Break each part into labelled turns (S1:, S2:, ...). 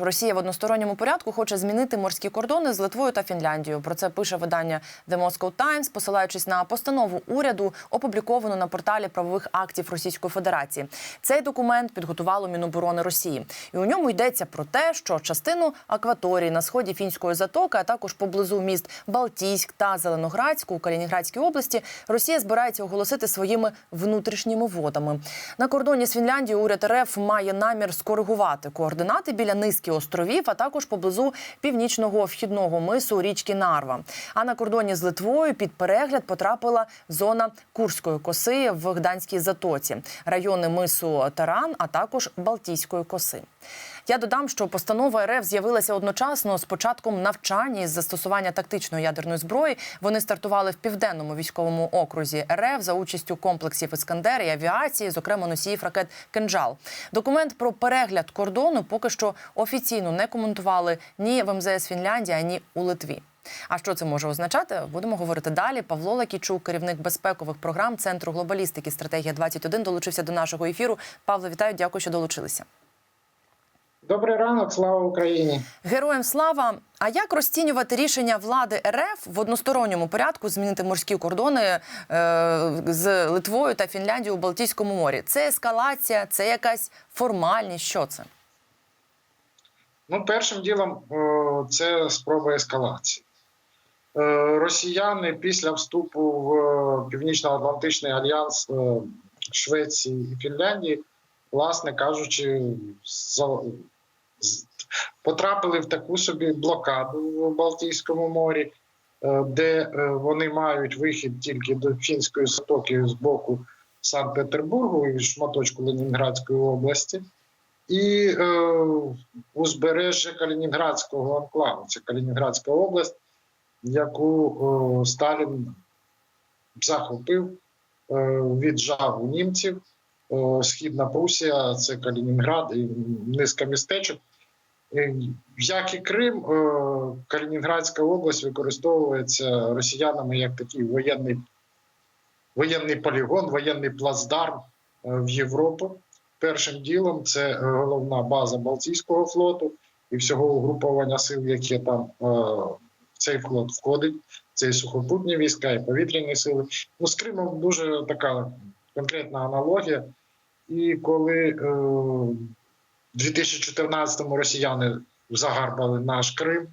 S1: Росія в односторонньому порядку хоче змінити морські кордони з Литвою та Фінляндією. Про це пише видання The Moscow Times, посилаючись на постанову уряду, опубліковану на порталі правових актів Російської Федерації. Цей документ підготувало Міноборони Росії, і у ньому йдеться про те, що частину акваторії на сході фінської затоки, а також поблизу міст Балтійськ та Зеленоградську у Калінінградській області, Росія збирається оголосити своїми внутрішніми водами. На кордоні з Фінляндією уряд РФ має намір скоригувати координати біля низки островів, а також поблизу північного вхідного мису річки Нарва. А на кордоні з Литвою під перегляд потрапила зона Курської коси в Гданській затоці, райони мису Таран, а також Балтійської коси. Я додам, що постанова РФ з'явилася одночасно з початком навчання із застосування тактичної ядерної зброї. Вони стартували в південному військовому окрузі РФ за участю комплексів Іскандер і авіації, зокрема носіїв ракет Кинджал. Документ про перегляд кордону поки що офіційно не коментували ні в МЗС Фінляндії, ні у Литві. А що це може означати? Будемо говорити далі. Павло Лакічук, керівник безпекових програм Центру глобалістики стратегія 21 долучився до нашого ефіру. Павло, вітаю, дякую, що долучилися.
S2: Добрий ранок, слава Україні.
S1: Героям слава. А як розцінювати рішення влади РФ в односторонньому порядку змінити морські кордони е, з Литвою та Фінляндією у Балтійському морі? Це ескалація, це якась формальність? Що це?
S2: Ну, першим ділом, о, це спроба ескалації. Е, Росіяни після вступу в е, Північно-Атлантичний альянс е, Швеції і Фінляндії, власне кажучи, за- потрапили в таку собі блокаду в Балтійському морі, е, де е, вони мають вихід тільки до фінської затоки з боку Санкт-Петербургу і шматочку Ленінградської області. І е, узбережжя Калінінградського анклаву. Це Калінінградська область, яку е, Сталін захопив, е, віджав у німців. Східна Прусія, це Калінінград і низка містечок. Е, Як і Крим, е, Калінінградська область використовується росіянами як такий воєнний, воєнний полігон, воєнний плацдарм е, в Європу. Першим ділом це головна база Балтійського флоту і всього угруповання сил, яке там в цей флот входить. Це і сухопутні війська, і повітряні сили. Ну, з Кримом дуже така конкретна аналогія. І коли е, в 2014-му росіяни загарбали наш Крим,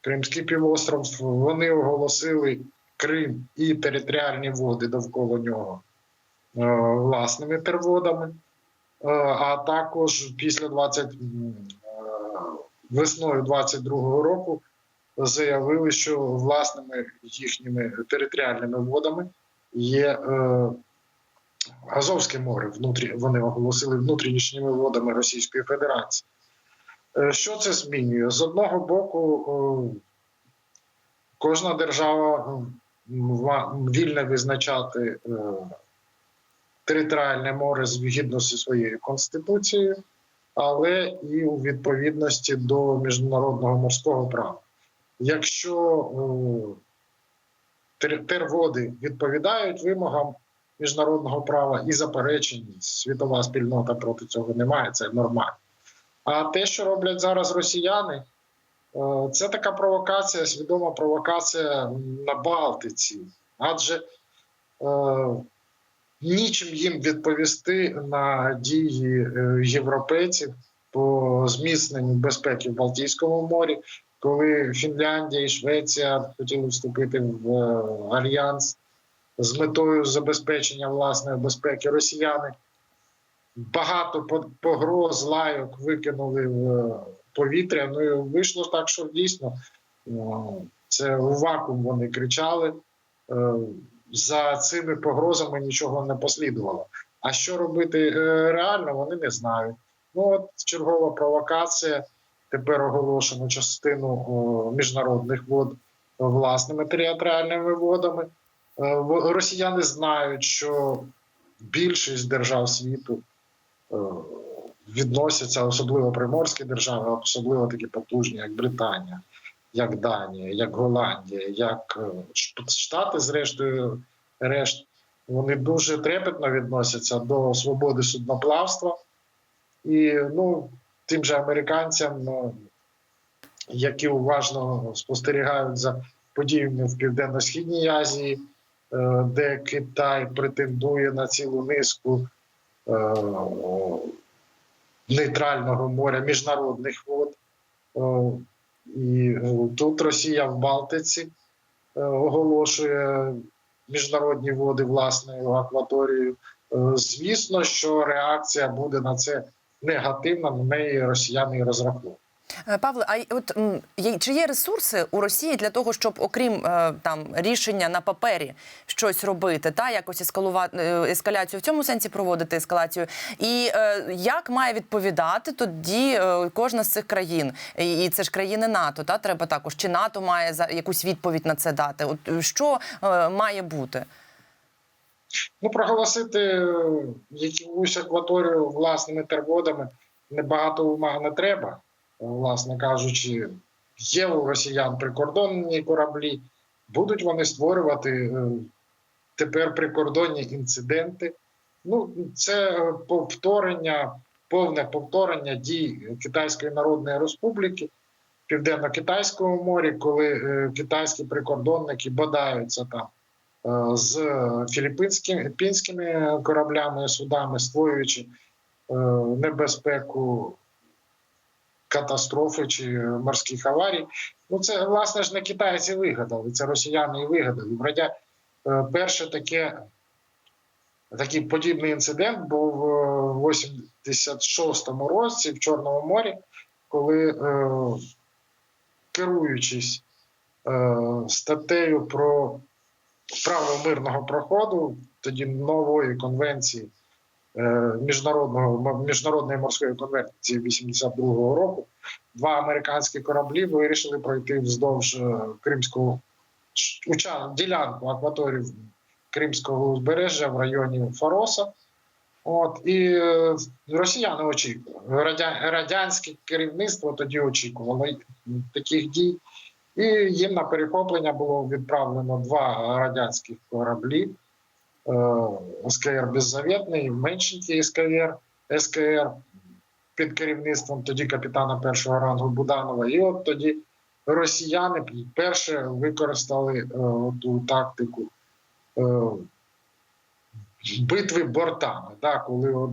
S2: Кримський півостров, вони оголосили Крим і територіальні води довкола нього е, власними терводами. Е, а також після 20, е, весною 22-го року заявили, що власними їхніми територіальними водами є е, Азовське море. Внутрі вони оголосили внутрішніми водами Російської Федерації. Е, Що це змінює? З одного боку, е, кожна держава м, вільна визначати е, територіальне море згідно зі своєю конституцією, але і у відповідності до міжнародного морського права. Якщо е, терводи відповідають вимогам міжнародного права і заперечень, світова спільнота проти цього не має, це нормально. А те, що роблять зараз росіяни, е, це така провокація, свідома провокація на Балтиці. Адже е, нічим їм відповісти на дії е, європейців по зміцненню безпеки в Балтійському морі, коли Фінляндія і Швеція хотіли вступити в альянс з метою забезпечення власної безпеки. Росіяни багато погроз, лайок викинули в е, повітря. Ну і вийшло так, що дійсно е, це у вакуум вони кричали. Е, За цими погрозами нічого не послідувало. А що робити реально, вони не знають. Ну от чергова провокація. Тепер оголошено частину міжнародних вод власними територіальними водами. Е, Росіяни знають, що більшість держав світу е, відносяться, особливо приморські держави, особливо такі потужні, як Британія, як Данія, як Голландія, як е, Штати, зрештою, решт, вони дуже трепетно відносяться до свободи судноплавства. І ну, тим же американцям, е, які уважно спостерігають за подіями в Південно-Східній Азії, де Китай претендує на цілу низку е, нейтрального моря, міжнародних вод. Е, І е, тут Росія в Балтиці е, оголошує міжнародні води власною акваторією. Е, Звісно, що реакція буде на це негативна, на неї росіяни розраховують.
S1: Е, Павле, а от чи є ресурси у Росії для того, щоб окрім е, там рішення на папері щось робити, та якось ескалувати ескаляцію в цьому сенсі проводити ескалацію? І е, як має відповідати тоді е, кожна з цих країн? І, це ж країни НАТО, та треба також чи НАТО має за якусь відповідь на це дати? От е, що е, має бути?
S2: Ну, проголосити е, якусь акваторію власними терводами небагато ума не треба, власне кажучи. Є у росіян прикордонні кораблі, будуть вони створювати е, тепер прикордонні інциденти. Ну, це е, повторення, повне повторення дій Китайської Народної Республіки Південно-Китайському морі, коли е, китайські прикордонники бодаються там з філіппінськими кораблями, судами, створюючи небезпеку катастрофи чи морських аварій. Ну, це, власне ж, не китайці вигадали, це росіяни і вигадали. Радя... е, Перше таке, такий подібний інцидент був е, в 86-му році в Чорному морі, коли, е, керуючись е, статтею про право мирного проходу, тоді нової конвенції міжнародного міжнародної морської конвенції 82-го року, два американські кораблі вирішили пройти вздовж е, кримського ділянку акваторії Кримського узбережжя в районі Фароса. От і е, росіяни очікували. Радянське керівництво тоді очікувало таких дій. І їм на перехоплення було відправлено два радянських кораблі. Е, СКР Беззаветний, меншенький СКР, СКР під керівництвом тоді капітана першого рангу Буданова. І от тоді росіяни перше використали е, ту тактику е, битви бортами. Да, коли от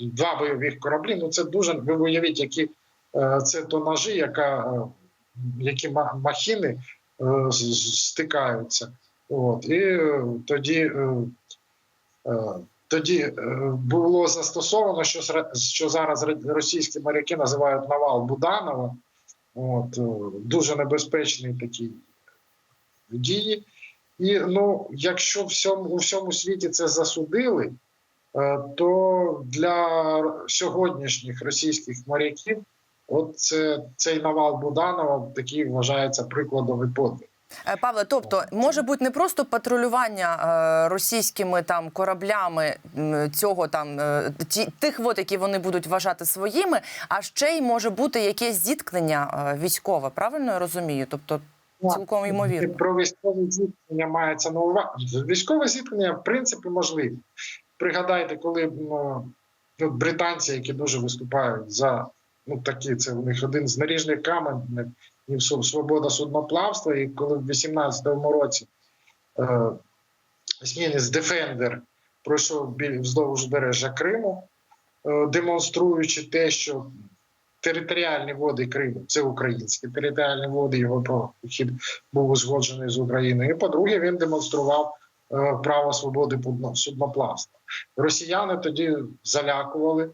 S2: два бойових кораблі, ну це дуже, ви уявіть, які це тонажі, яка, які ма- махіни стикаються. От, і е, тоді, е, е, тоді було застосовано, що, що зараз російські моряки називають навал Буданова. От, дуже небезпечний такий дії. І ну, якщо всьому, у всьому світі це засудили, то для сьогоднішніх російських моряків от це, цей навал Буданова такий вважається прикладом і подвиг.
S1: Е, Павле, тобто може бути не просто патрулювання е, російськими там кораблями цього там е, ті, тих вод, які вони будуть вважати своїми, а ще й може бути якесь зіткнення військове. Правильно я розумію? Тобто цілком ймовірно.
S2: Про військове зіткнення мається на увазі. Військове зіткнення, в принципі, можливе. Пригадайте, коли ну, ну, британці, які дуже виступають за ну такі, це у них один з наріжних каменів і свобода судноплавства. І коли в 18-му році е, змінець Дефендер пройшов біль вздовж узбережжя Криму, е, демонструючи те, що територіальні води Криму це українські територіальні води, його прохід був узгоджений з Україною. І по-друге, він демонстрував е, право свободи судноплавства. Росіяни тоді залякували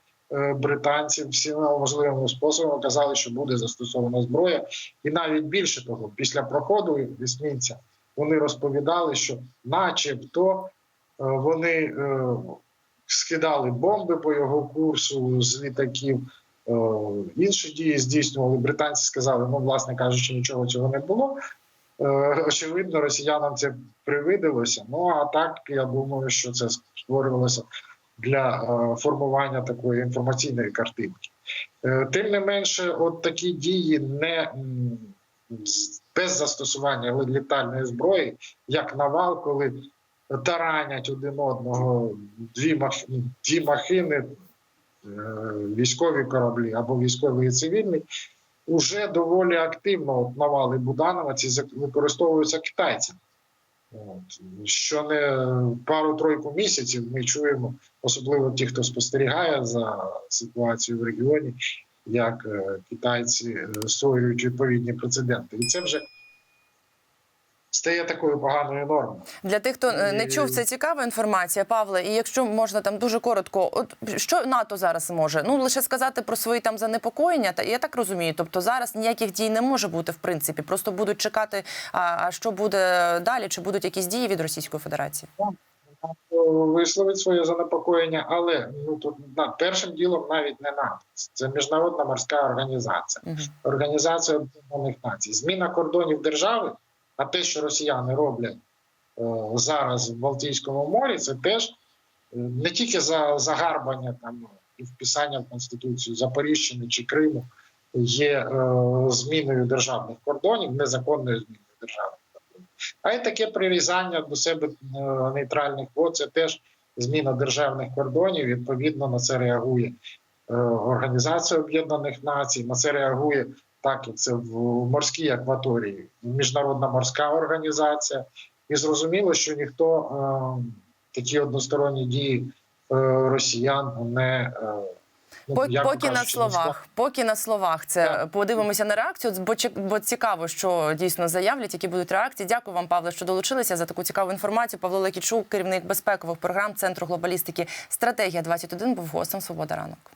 S2: британців всіма можливими способами, казали, що буде застосована зброя. І навіть більше того, після проходу вісмінця вони розповідали, що, начебто, е, вони е, скидали бомби по його курсу з літаків. Е, Інші дії здійснювали. Британці сказали, ну, власне кажучи, нічого цього не було. Е, Очевидно, росіянам це привиділося. Ну а так я думаю, що це створювалося для е, формування такої інформаційної картинки. Е, Тим не менше, от такі дії не без застосування літальної зброї, як навал, коли таранять один одного дві, мах, дві махини е, військові кораблі або військові і цивільні, вже доволі активно от навали Буданова ці використовуються китайцями. От. Що не пару-тройку місяців ми чуємо, особливо ті, хто спостерігає за ситуацією в регіоні, як е, китайці е, створюють відповідні прецеденти. І це вже стає такою поганою нормою.
S1: Для тих, хто е, не чув, це цікава інформація, Павле. І якщо можна там дуже коротко, от що НАТО зараз може? Ну лише сказати про свої там занепокоєння, та я так розумію. Тобто зараз ніяких дій не може бути в принципі. Просто будуть чекати, а, а що буде далі, чи будуть якісь дії від Російської Федерації?
S2: висловить своє занепокоєння, але ну тут на першим ділом навіть не НАТО. Це міжнародна морська організація, організація Об'єднаних Націй. Зміна кордонів держави, а те, що росіяни роблять е, зараз в Балтійському морі, це теж е, не тільки за загарбання там і вписання в конституцію Запоріжжя чи Криму є е, зміною державних кордонів, незаконною зміною державних кордонів, а й таке прирізання до себе нейтральних вод це теж зміна державних кордонів. Відповідно на це реагує Організація Об'єднаних Націй. На це реагує так, як це в морській акваторії, Міжнародна морська організація. І зрозуміло, що ніхто е, такі односторонні дії е, росіян не е, ну,
S1: Поки,
S2: м'яко
S1: поки на
S2: кажучи, не
S1: словах, поки на словах це
S2: Так.
S1: подивимося на реакцію. Бо бо цікаво, що дійсно заявлять, які будуть реакції. Дякую вам, Павле, що долучилися за таку цікаву інформацію. Павло Лекічук, керівник безпекових програм Центру глобалістики Стратегія 21 був гостем Свобода ранок.